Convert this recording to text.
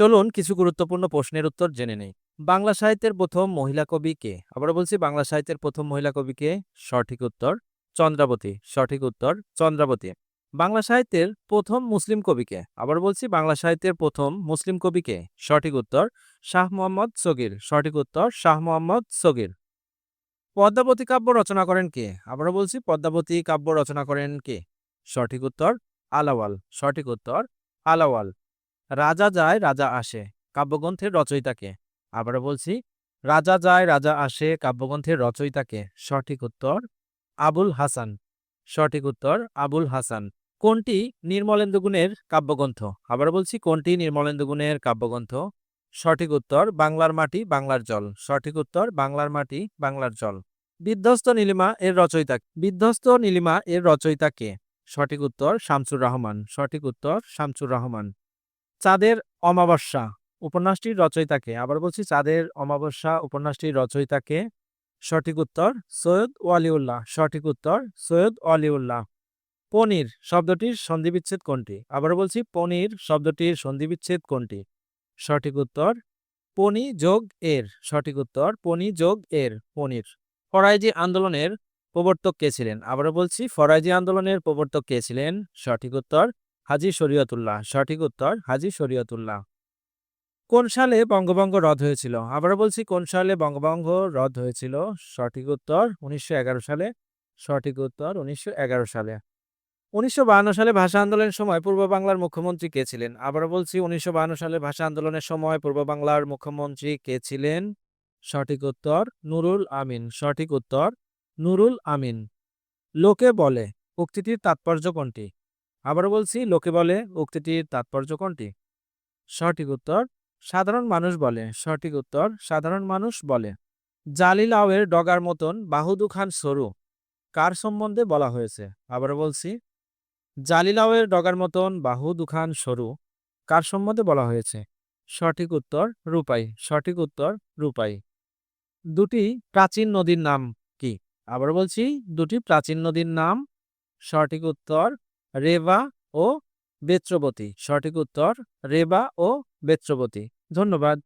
চলুন কিছু গুরুত্বপূর্ণ প্রশ্নের উত্তর জেনে নেই। বাংলা সাহিত্যের প্রথম মহিলা কবি কে? আবার বলছি, বাংলা সাহিত্যের প্রথম মহিলা কবি কে? সঠিক উত্তর চন্দ্রাবতী। সঠিক উত্তর চন্দ্রাবতী। বাংলা সাহিত্যের প্রথম মুসলিম কবিকে আবার বলছি, বাংলা সাহিত্যের প্রথম মুসলিম কবিকে সঠিক উত্তর শাহ মোহাম্মদ সগির। সঠিক উত্তর শাহ মোহাম্মদ সগির। পদ্মাবতী কাব্য রচনা করেন কে? আবার বলছি, পদ্মাবতী কাব্য রচনা করেন কে? সঠিক উত্তর আলাওয়াল। সঠিক উত্তর আলাওয়াল। রাজা যায়, রাজা আসে, কাব্যগ্রন্থের রচয়িতাকে। আবার বলছি, রাজা যায়, রাজা আসে, কাব্যগ্রন্থের রচয়িতাকে। সঠিক উত্তর, আবুল হাসান। সঠিক উত্তর, আবুল হাসান। কোনটি নির্মলেন্দু গুণের কাব্যগ্রন্থ? আবার বলছি, কোনটি নির্মলেন্দু গুণের কাব্যগ্রন্থ? সঠিক উত্তর, বাংলার মাটি, বাংলার জল। সঠিক উত্তর, বাংলার মাটি, বাংলার জল। বিধ্বস্ত নীলিমা এর রচয়িতা, বিধ্বস্ত নীলিমা এর রচয়িতা কে? সঠিক উত্তর, শামসুর রহমান। সঠিক উত্তর, শামসুর রহমান। চাঁদের অমাবস্যা, উপন্যাসটির রচয়িতাকে। আবার বলছি, চাঁদের অমাবস্যা, উপন্যাসটির রচয়িতাকে সঠিক উত্তর সৈয়দ ওয়ালিউল্লাহ। সঠিক উত্তর সৈয়দ ওয়ালিউল্লাহ। পনির শব্দটির সন্ধিবিচ্ছেদ কোনটি? আবার বলছি, পনির শব্দটির সন্ধিবিচ্ছেদ কোনটি? সঠিক উত্তর পনি যোগ এর। সঠিক উত্তর পনি যোগ এর, পনির। ফরাইজি আন্দোলনের প্রবর্তক কে ছিলেন? আবারও বলছি, ফরাইজি আন্দোলনের প্রবর্তক কে ছিলেন? সঠিক উত্তর হাজি শরীয়তুল্লাহ। সঠিক উত্তর, হাজি শরীয়তুল্লাহ। কোন সালে বঙ্গভঙ্গ রদ হয়েছিল? আবারও বলছি, কোন সালে বঙ্গভঙ্গ রদ হয়েছিল? সঠিক উত্তর, উনিশশো এগারো সালে। সঠিক উত্তর, উনিশশো এগারো সালে। উনিশশো বায়ান্ন সালে ভাষা আন্দোলনের সময় পূর্ব বাংলার মুখ্যমন্ত্রী কে ছিলেন? আবারও বলছি, উনিশশো বায়ান্ন সালে ভাষা আন্দোলনের সময় পূর্ব বাংলার মুখ্যমন্ত্রী কে ছিলেন? সঠিক উত্তর, নুরুল আমিন। সঠিক উত্তর, নুরুল আমিন। লোকে বলে, উক্তিটির তাৎপর্য কোনটি? আবারও বলছি, লোকে বলে উক্তিটির তাৎপর্য কোনটি? সঠিক উত্তর, সাধারণ মানুষ বলে। সঠিক উত্তর, সাধারণ মানুষ বলে। জালিলাওয়ের ডগার মতন বাহুদু খান সরু। কার সম্বন্ধে বলা হয়েছে? আবার বলছি, জালিলাওয়ের ডগার মতন বাহু দুখান সরু। কার সম্বন্ধে বলা হয়েছে? সঠিক উত্তর, রূপাই। সঠিক উত্তর, রূপাই। দুটি প্রাচীন নদীর নাম কি? আবার বলছি, দুটি প্রাচীন নদীর নাম। সঠিক উত্তর রেবা ও বেত্রবতী। সঠিক উত্তর রেবা ও বেত্রবতী। ধন্যবাদ।